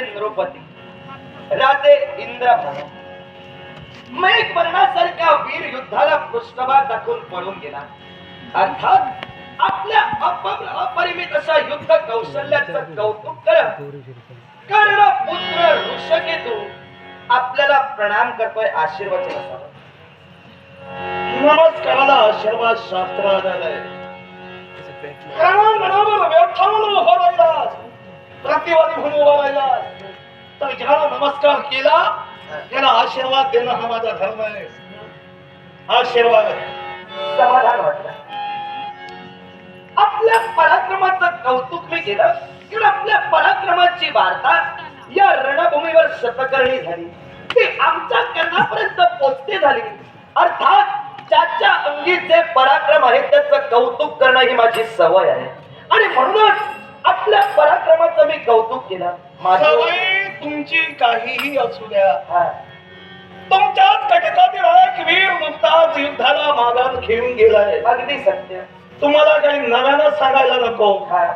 राजे नृपती राजे इंद्रभानू मेघवर्णासारख्या वीर युद्धाला पृष्ठभाग दाखवून पळून गेला. अर्थात आपल्या अप- अपरिमित अशा युद्ध कौशल्याचं कौतुक करत कर्ण पुत्र ऋषकेतू आपल्याला प्रणाम करतोय असावं. नमस्काराला आशीर्वाद शास्त्रालय. कारण म्हणून उभा राहिलास प्रतिवादी म्हणून उभा राहिला तर ज्याला नमस्कार केला त्याला आशीर्वाद देणं हा माझा धर्म आहे. आशीर्वाद. समाधान वाटलं. आपल्या पराक्रमाचं कौतुक मी केलं. कारण आपल्या पराक्रमाची वार्ता या रणभूमीवर शतकर्णी झाली. ती आमच्या कर्णापर्यंत पोचते झाली. अर्थात ज्याच्या अंगी जे पराक्रम आहे त्याचं कौतुक करणं ही माझी सवय आहे. आणि म्हणूनच आपल्या पराक्रमाचं मी कौतुक केलं. माझं सवय तुमची काहीही असू द्या. हा. तुमच्याच कटकातील एक वीर नुकताच युद्धाला मागास घेऊन गेलाय. अगदी सत्य. तुम्हाला काही नव्यानं सांगायला नको. हा.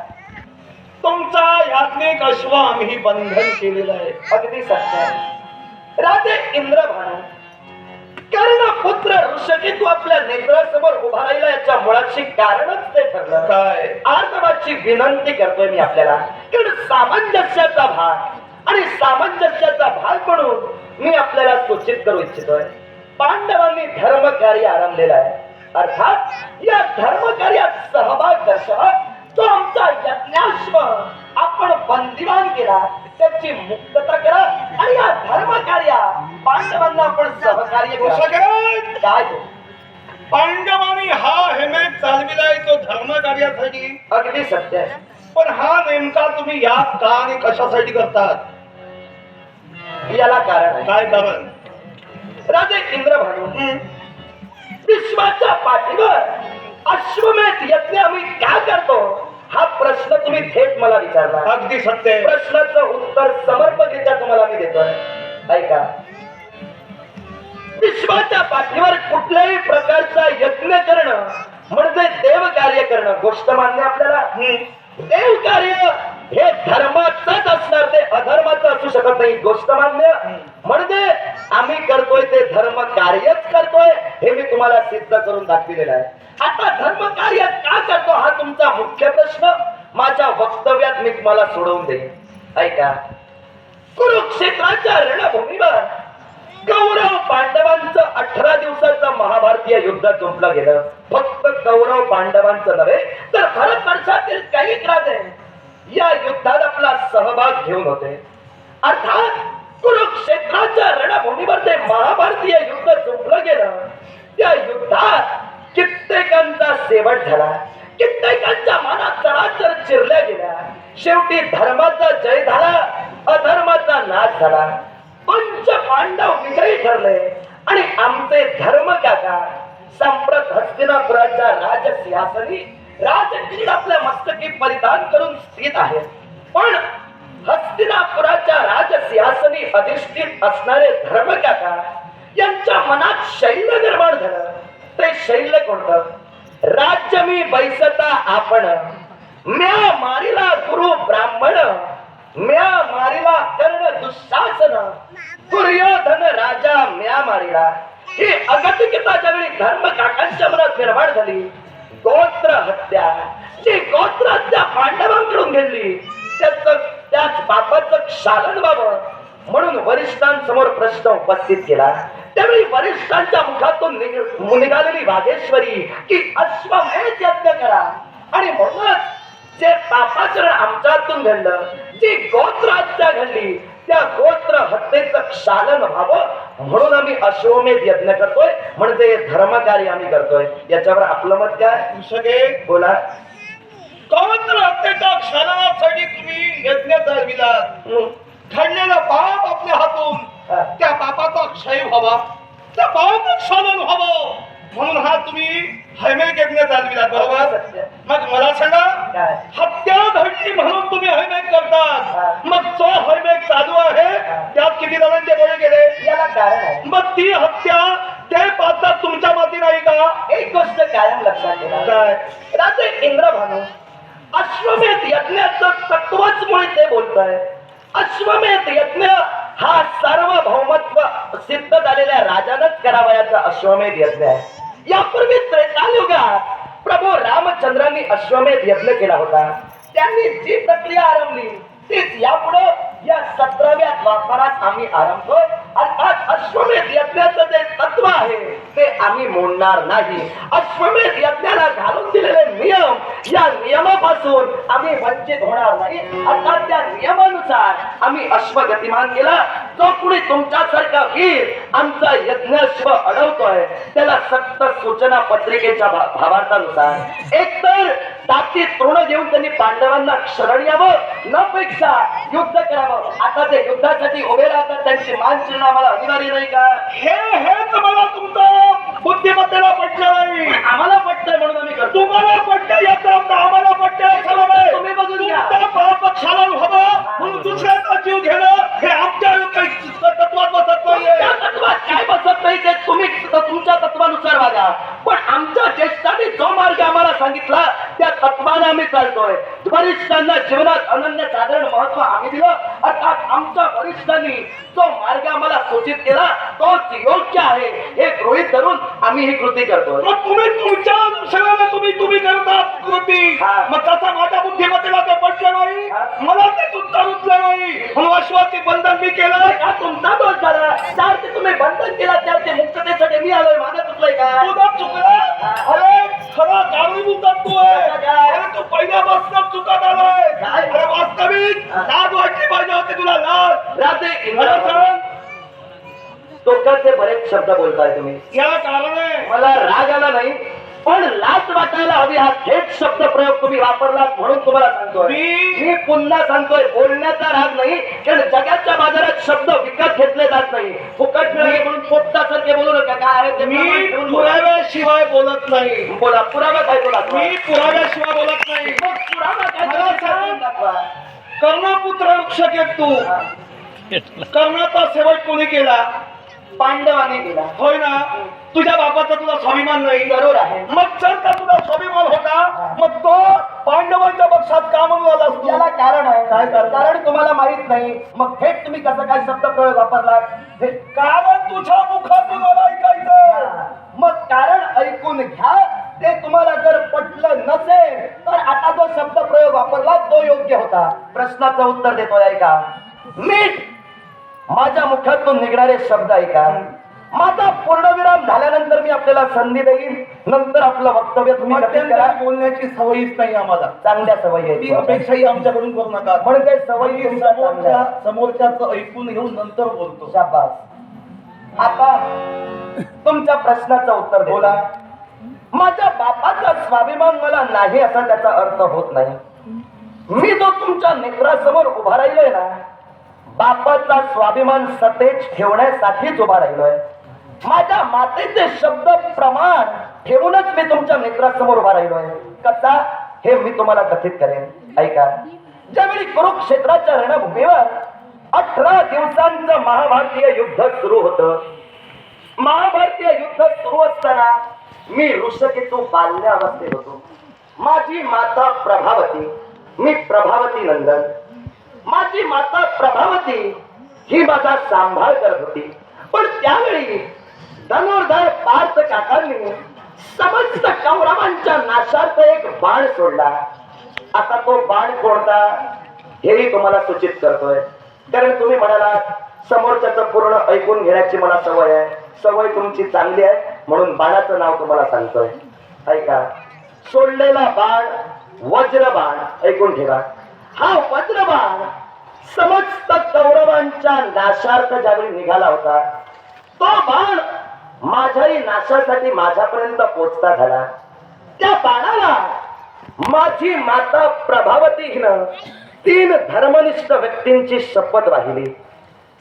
तुमचा याज्ञिक अश्व आम्ही बंधन केलेलं आहे. अगदी सत्य. राजे इंद्रभानू कर्ण पुत्र ऋषकी तू आपल्या नेत्रासमोर उभा राहिला याच्या मुळाची कारणच ते ठरलं. काय? आर्तवाची विनंती करतोय मी आपल्याला. कारण सामंजस्याचा भाग आणि सामंजस्याचा भाग म्हणून मी आपल्याला सूचित करू इच्छितोय. पांडवांनी धर्म कार्य आरंभलेलं आहे. अर्थात या धर्म कार्यात सहभाग दर्शवा. तो आमचा यज्ञाश्व आपण बंदिवान केला त्याची मुक्तता करा आणि या धर्म कार्या पांडवांना आपण सहकार्य काय? पांडवांनी हा हेमेत चालविलाय तो धर्म कार्यासाठी अगदी सत्य आहे. पण हा नेमका तुम्ही या का आणि कशासाठी करतात? याला कारण आहे. काय कारण? राजे इंद्रभानू विश्वाच्या पाठीवर अश्वमेध यज्ञ आम्ही का करतो? हा प्रश्न तुम्ही थेट मला विचारला अगदी सत्य. प्रश्नाचं उत्तर समर्पकरित्या तुम्हाला मी देतोय. ऐका. विश्वाच्या पाठीवर कुठल्याही प्रकारचा यज्ञ करणं म्हणजे देव कार्य करणं गोष्ट मान्य आपल्याला? देव कार्य हे धर्माचंच असणार ते अधर्माचं असू शकत नाही गोष्ट मान्य. म्हणजे आम्ही करतोय ते धर्म कार्यच करतोय हे मी तुम्हाला सिद्ध करून दाखविलेलं आहे. आता धर्म कार्य का करतो हा तुमचा मुख्य प्रश्न? माझ्या वक्तव्यात मी तुम्हाला सोडवून देईन. ऐका. कुरुक्षेत्राच्या रणभूमीवर कौरव पांडवांचं अठरा दिवसाचं महाभारतीय युद्ध जुंपलं गेलं. फक्त कौरव पांडवांचं नव्हे तर भारत वर्षातील काही राजे या युद्धात आपला सहभाग घेऊन होते. अर्थात कुरुक्षेत्राच्या रणभूमीवर ते महाभारतीय युद्ध जुंपलं गेलं त्या युद्धात कित्येकांचा शेवट झाला. कित्येकांच्या मनात चराचर चिरल्या गेल्या. शेवटी धर्माचा जय झाला अधर्माचा नाश झाला. पंच पांडव विजयी ठरले आणि आमचे धर्म काका संप्रत हस्तिनापुराच्या राजसिंहासनी राजकिरीट आपल्या मस्तकी परिधान करून स्थित आहेत पण हस्तिनापुराच्या राजसिंहासनी अधिष्ठित असणारे धर्म काका यांच्या मनात शैल्य निर्माण झालं. ते शैल्य कोणतं? राज्य मी बैसता आपण. म्या मारिला गुरु ब्राह्मण. म्या मारिला कर्ण दुःशासन. दुर्योधन राजा म्या मारिला. ही अगतिकता ज्यावेळी धर्म काकांच्या मनात निर्माण झाली गोत्र हत्या. जी गोत्र हत्या पांडवांकडून घेतली त्याच त्याच बापाचं क्षालन व्हावं म्हणून वरिष्ठांसमोर प्रश्न उपस्थित केला. त्यावेळी वरिष्ठांच्या मुखातून निघ- निघालेली वागेश्वरी की अश्वमेध यज्ञ करा. आणि म्हणूनच जे पापाचरण आमच्यातून घडलं जी गोत्र हत्या घडली त्या गोत्र हत्येचं क्षालन व्हावं म्हणून आम्ही अश्वमेध यज्ञ करतोय. म्हणजे धर्मकार्य आम्ही करतोय. याच्यावर आपलं मत काय? सगळे बोला. कौंत्र हत्येच्या क्षणासाठी तुम्ही यज्ञ चालविला. घडलेलं पाप आपल्या हातून. त्या पापाचा क्षय व्हावा त्या पापाचं क्षालन व्हावं म्हणून हा तुम्ही हैमेक यज्ञ चालविला बरोबर. मग मला सांगा? हत्या घडली म्हणून तुम्ही हैमेक. करतात मग जो हैमेक चालू आहे. त्यात किती जणांचे बळी गेले मग ती हत्या ते पाहतात तुमच्या माती नाही का एक गोष्ट कायम लक्षात ठेवा राजे इंद्रभानू अश्वमेध यज्ञाचं तत्वच मुळे ते बोलताय अश्वमेध यज्ञ हा सार्वभौमत्व सिद्ध झालेल्या राजानच करावयाचा अश्वमेध यज्ञ आहे. यापूर्वी त्रेतायुगात प्रभू रामचंद्रांनी अश्वमेध यज्ञ केला होता. त्यांनी जी प्रक्रिया आरंभली तीच यापुढे या सतराव्या द्वापारात आम्ही आरंभतो आणि अश्वमेध यज्ञाचं जे तत्व आहे ते आम्ही मोडणार नाही. अश्वमेध यज्ञाला घालून दिलेले नियम या नियमापासून आम्ही वंचित होणार नाही. अर्थात त्या नियमानुसार आम्ही अश्व गतिमान केला. जो कुणी तुमच्यासारखा वीर आमचा यज्ञाश्व अडवतोय त्याला सक्त सूचना पत्रिकेच्या भावार्थानुसार. एकतर ताकदी तृण घेऊन त्यांनी पांडवांना शरण यावं न पेक्षा युद्ध करावं. आता ते युद्धासाठी उभे राहतात त्यांची मान चिन्ह आम्हाला अनिवार्य नाही का? हे हेच मला तुमचं बुद्धिमत्तेला पटलं नाही. आम्हाला पटतंय म्हणून आम्ही करतो. तुम्हाला पटतं याचा अर्थ आम्हाला पटतं याचा अर्थ आहे. तुम्ही बघून घ्या. व्हावं म्हणून दुसऱ्याचा जीव घेणं हे आमच्या तत्वात बसत तुमच्या तत्वात काय बसत नाही ते तुम्ही तुमच्या तत्वानुसार वागा पण आमच्या ज्येष्ठांनी जो मार्ग आम्हाला सांगितला त्या तत्वाने आम्ही चालतोय. वरिष्ठांना जीवनात अनन्य साधारण महत्त्व आम्ही दिलं. अर्थात आमच्या वरिष्ठांनी जो मार्ग आम्हाला सूचित केला तोच योग्य आहे हे गृहीत धरून आम्ही ही कृती करतोय. मग तुम्ही तुमच्या अनुषंगाने तुम्ही तुम्ही करता कृती. मग तसा माझ्या बुद्धिमत्तेला ते पटलं नाही. मला ते तुमचं रुचलं नाही. म्हणून अश्वाची बंधन मी केलं. का तुमचा दोष झाला? चार ते तुम्ही बंधन केला चार ते मुक्ततेसाठी मी आलोय माझं चुकलंय का? तुझं चुकलं अरे खरा कारणीभूत तू आहे काय? अरे तू पहिल्यापासून चुकत आलाय? अरे वास्तविक लाज वाटली पाहिजे होती तुला लाज. सांग. टोकाचे बरेच शब्द बोलताय तुम्ही. याला कारण मला राग आला नाही. पण लाच वाटायला हवी हा थेट शब्द प्रयोग तुम्ही वापरला म्हणून तुम्हाला सांगतोय. मी- पुन्हा सांगतोय बोलण्याचा राग नाही कारण जगाच्या बाजारात शब्द विकत घेतले जात नाही. फुकट मिळाले म्हणून पोपटासारखे बोलू नका. काय आहे ते मी. पुराव्याशिवाय बोलत नाही. बोला पुरावा काय बोला? मी पुराव्याशिवाय बोलत नाही. मग पुरावा काय मला सांग. कर्णपुत्र आहे तू. कर्णाचा सेवक कोणी केला? पांडवाने केला होय ना? तुझ्या बापाचा तुला स्वाभिमान नाही? जरूर आहे. मग जर का तुला स्वाभिमान होता मग तो पांडवांच्या पक्षात का म्हणून आला असतो. याला कारण आहे. काय कारण? तुम्हाला माहीत नाही. मग थेट तुम्ही कसं काय शब्द प्रयोग वापरला हे- कारण तुझ्या मुखातून मला ऐकायचं मग कारण ऐकून घ्या. ते तुम्हाला जर पटलं नसेल तर आता जो शब्द प्रयोग वापरला तो योग्य होता. प्रश्नाचं उत्तर देतोय ऐका. मीठ! माझ्या मुखातून निघणारे शब्द ऐका. माझा पूर्णविराम झाल्यानंतर मी आपल्याला संधी देईन. नंतर आपलं वक्तव्य तुम्ही करा. बोलण्याची सवयीच नाही आम्हाला. चांगल्या सवयी ती आहेत अपेक्षाही आमच्याकडून करू नका. म्हणून काही सवयी तुमच्या चांगल्या समोरच्या आहेत. समोरच्याच ऐकून घेऊन नंतर बोलतो. शाबास. आता तुमच्या प्रश्नाचं उत्तर बोला. माझ्या बापाचा स्वाभिमान मला नाही असा त्याचा अर्थ होत नाही. मी जो तुमच्या नेत्रासमोर उभा राहिलोय ना बापाचा स्वाभिमान सतेज ठेवण्यासाठीच उभा राहिलोय. माझ्या मातेचे शब्द प्रमाण ठेवूनच मी तुमच्या मित्रासमोर उभा राहिलोय. कसा? हे मी तुम्हाला कथित करेन. ऐका. ज्यावेळी कुरुक्षेत्राच्या रणभूमीवर अठरा दिवसांचं महाभारतीय युद्ध सुरू होत महाभारतीय युद्ध सुरू असताना मी ऋषकेतू बाल्यावस्थेत होतो. माझी माता प्रभावती मी प्रभावती नंदन. माझी माता प्रभावती ही माझा सांभाळ करत होती. पण त्यावेळी धनुर्धर पार्थ काकांनी समस्त कौरवांच्या नाशार्थ एक बाण सोडला. आता तो बाण कोणता हेही तुम्हाला सूचित करतोय. कारण तुम्ही म्हणाला समोरच्याच पूर्ण ऐकून घेण्याची मला सवय आहे. सवय तुमची चांगली आहे म्हणून बाणाचं नाव तुम्हाला सांगतोय. ऐका सोडलेला बाण वज्र बाण ऐकून ठेवा हा वज्रबाण. समस्त कौरवांच्या नाशार्थ ज्यावेळी निघाला होता तो बाण माझ्याही नाशासाठी माझ्यापर्यंत पोचता झाला. त्या बाणाला माझी माता प्रभावती हिनं तीन धर्मनिष्ठ व्यक्तींची शपथ वाहिली.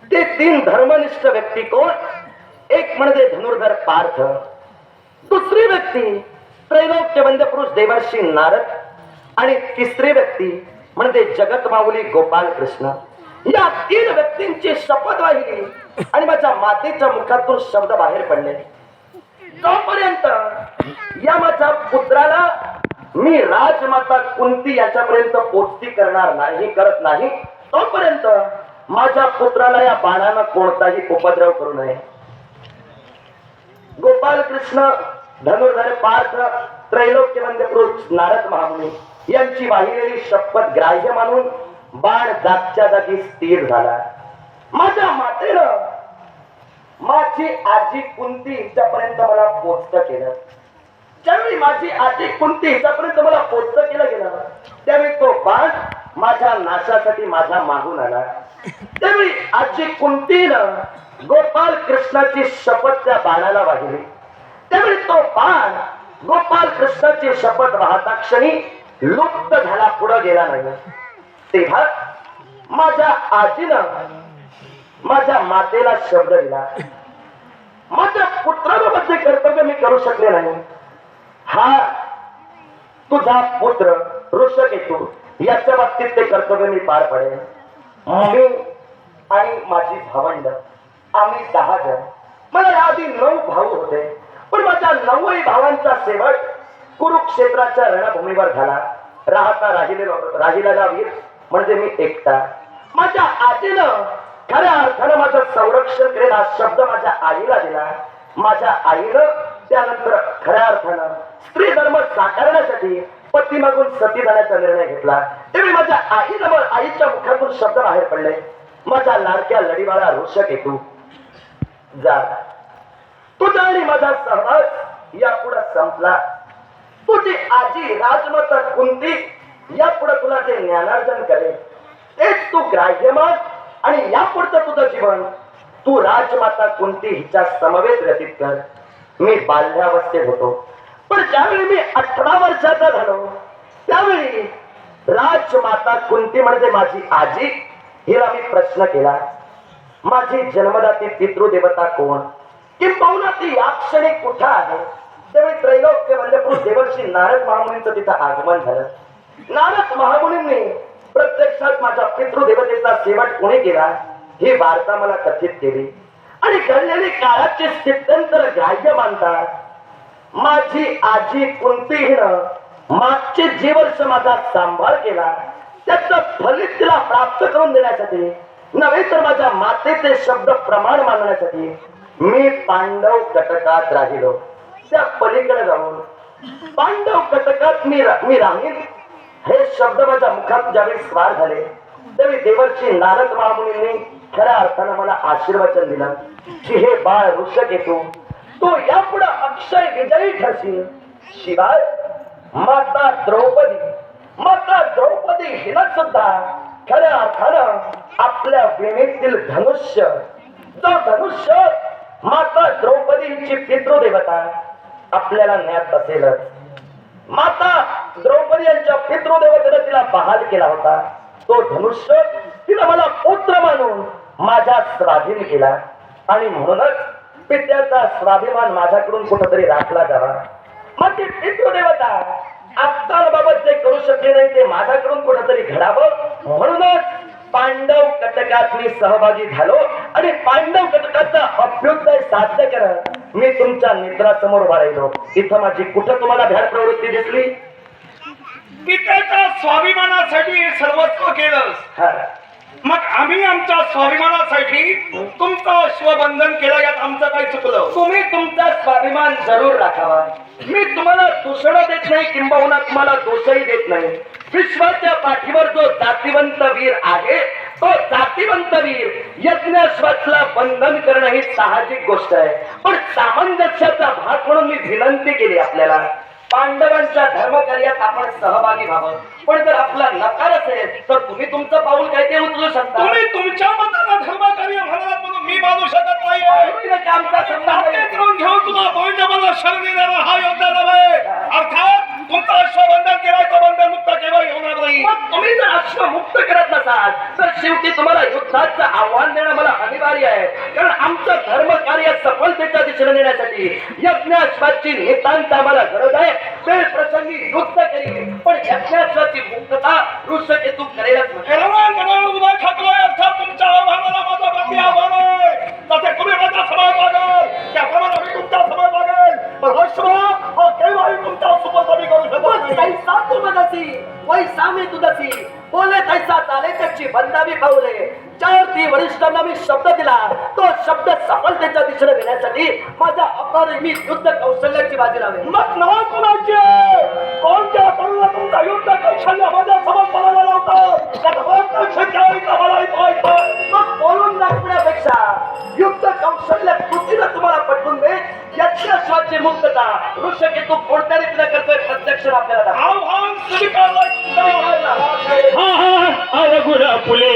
ते तीन धर्मनिष्ठ व्यक्ती कोण? एक म्हणजे धनुर्धर पार्थ. दुसरी व्यक्ती त्रैलोक्य बंद पुरुष देवर्षी नारद. आणि तिसरी व्यक्ती म्हणजे जगत माऊली गोपाल कृष्ण. या तीन व्यक्तींची शपथ वाहिली आणि माझ्या मातेच्या मुखातून शब्द बाहेर पडले. जोपर्यंत या माझ्या पुत्राला मी राजमाता कुंती याच्यापर्यंत पोचती करणार नाही करत नाही. तोपर्यंत माझ्या पुत्राला या बाणानं कोणताही उपद्रव करू नये. गोपाल कृष्ण धनुर्धर पार्थ त्रैलोक्य पुरुष नारद महामुनी. यांची वाहिलेली शपथ ग्राह्य मानून बाण जागच्या जागी स्थिर झाला. माझ्या मातेनं माझी आजी कुंती हिच्यापर्यंत मला पोचत केलं. ज्यावेळी माझी आजी कुंती हिच्यापर्यंत मला पोचत केलं गेलं त्यावेळी तो बाण माझ्या नाशासाठी माझा मागून आला. त्यावेळी आजी कुंतीनं गोपाल कृष्णाची शपथ त्या बाणाला वाहिली. त्यावेळी तो बाण गोपाल कृष्णाची शपथ वाहता क्षणी लुप्त झाला पुढे गेला नाही. तेव्हा माझ्या आजीनं माझ्या मातेला शब्द दिला. माझ्या पुत्राबाबत कर्तव्य मी करू शकले नाही. हा तुझा पुत्र ऋषकेतू याच्या बाबतीत ते कर्तव्य मी पार पडेल मी आणि माझी भावंड आम्ही दहा जण. मला याआधी नऊ भाऊ होते. पण माझ्या नऊही भावांचा शेवट कुरुक्षेत्राच्या रणभूमीवर झाला. राहता राहिले राहिलेला वीर म्हणजे मी एकटा. माझ्या आजीनं खऱ्या अर्थानं माझं संरक्षण करेल हा शब्द माझ्या आईला दिला. माझ्या आईनं त्यानंतर खऱ्या अर्थानं स्त्री धर्म साकारण्यासाठी पती मागून सती जाण्याचा निर्णय घेतला. त्यावेळी माझ्या आईला आईच्या मुखातून शब्द बाहेर पडले. माझ्या लाडक्या लढीवाळा रोषक येतो. जा. तुझा आणि माझा सहवास यापुढे संपला. तुझी आजी राजमाता कुंती यापुढे तुला जे ज्ञानार्जन करेल तेच तू ग्राह्य मान आणि यापुढचं तुझं जीवन तू राजमाता कुंती हिच्या समवेत व्यतीत कर. मी बाल्यावस्थेत होतो पण ज्यावेळी मी अठरा वर्षाचा झालो त्यावेळी राजमाता कुंती म्हणजे माझी आजी हिला मी प्रश्न केला माझी जन्मदाती पितृदेवता कोण? किंबहुना ती या क्षणी कुठं आहे? त्यावेळी त्रैलोक्य म्हणजे देवर्षी नारद महामुनींचं तिथं आगमन झालं. नारद महामुनींनी प्रत्यक्षात माझ्या पितृदेवतेचा शेवट कोणी केला? ही वार्ता मला कथित केली. आणि घडलेली काळाचे स्थित्यंतर ग्राह्य मानतात. माझी आजी कुंतीनं मागचे जे वर्ष माझा सांभाळ केला त्याचं फलित तिला प्राप्त करून देण्यासाठी नव्हे तर माझ्या मातेचे शब्द प्रमाण मानण्यासाठी मी पांडव कटकात राहिलो. त्या पलीकडे जाऊन पांडव कटकात मी मी राहील हे शब्द माझ्या मुखात ज्यावेळी स्वार झाले त्यावेळी देवर्षी नारद महामुनींनी खऱ्या अर्थानं मला आशीर्वचन दिलं की हे बाळ ऋषक येतो तो यापुढे अक्षय विजयी ठरशील. शिवाय माता द्रौपदी माता द्रौपदी हिला सुद्धा खऱ्या अर्थानं आपल्या वेणीतील धनुष्य जो धनुष्य माता द्रौपदीची पितृदेवता आपल्याला ज्ञात असेलच माता द्रौपदी यांच्या पितृदेवतेने तिला बहाल केला होता. तो धनुष्य तिने मला पुत्र मानून माझ्या स्वाधीन केला. आणि म्हणूनच पित्याचा स्वाभिमान माझ्याकडून कुठंतरी राखला जावा. मग ती पितृदेवता बाबत जे करू शकले नाही ते माझ्याकडून कुठंतरी घडावं? म्हणूनच पांडव कटकात मी सहभागी झालो आणि पांडव कटकाचा अभ्युदय साध्य करत मी तुमच्या नेत्रासमोर उभा राहिलो इथं माझी कुठं तुम्हाला भ्याड प्रवृत्ती दिसली? पित्याच्या स्वाभिमानासाठी सर्वस्व केलं हा. मग आम्ही आमच्या स्वाभिमानासाठी तुमचं अश्वबंधन केलं यात आमचं काय चुकलं? तुम्ही तुमचा स्वाभिमान जरूर राखावा. मी तुम्हाला दूषण देत नाही किंबहुना तुम्हाला दोषही देत नाही. विश्वाच्या पाठीवर जो जातिवंत वीर आहे तो जातिवंत वीर यज्ञाश्वासला बंधन करणं ही साहजिक गोष्ट आहे. पण सामंजस्याचा भाग म्हणून मी विनंती केली आपल्याला. पांडवांच्या धर्मकार्यात आपण सहभागी व्हावं. पण जर आपला नकार असेल तर तुम्ही तुमचं पाऊल काय ते उचलू शकता. तुम्ही तुमच्या मताला धर्मकार्य म्हणालात म्हणून मी मानू शकत नाही. आमचा घेऊन तुला पांडवाला शरण देणारा हा योद्धा अर्थात तुमचं अश्वबंधन केलाय तो बंधन मुक्त केव्हा होणार नाही. मग तुम्ही जर अश्व मुक्त करत नसाल तर शेवटी तुम्हाला युद्धाचं आव्हान देणं मला अनिवार्य आहे. कारण आमचं धर्म कार्य सफलतेच्या दिशेने नेण्यासाठी यज्ञाश्वाची नितांत आम्हाला गरज आहे. वेळ प्रसंगी युद्ध केली पण यज्ञाश्वाची मुक्तता करेलच एरवान गणावर उभा ठाकलोय अर्थात तुमच्या आव्हानाला माझा प्रति आव्हान आहे. तसे तुम्ही माझा समय मागाल त्याप्रमाणे मी तुमचा समय मागेल पण अश्व हा केव्हाही तुमच्या सुपंथ मी करू शकत नाही तैसा तू मनसी वैसा मी तुझसी बोले तैसा चाले त्याची बंदावी पावले चार वरिष्ठांना मी शब्द दिला. तो शब्द सफलतेच्या दिशेने घेण्यासाठी माझ्या अपरिमित युद्ध कौशल्याची बाजी लावेल. मग नाव कोणाचे. कोणत्या तरुणा तुमचा युद्ध कौशल्य माझ्यासमोर पडायला लावतात. मग बोलून दाखवण्यापेक्षा युद्ध कौशल्य कृतीनं तुम्हाला पटवून दे यज्ञाश्वाची मुक्तता. ऋषकेतू कोणत्या रीतीने करतोय प्रत्यक्ष आपल्याला. हा हा हा. रघुरा फुले.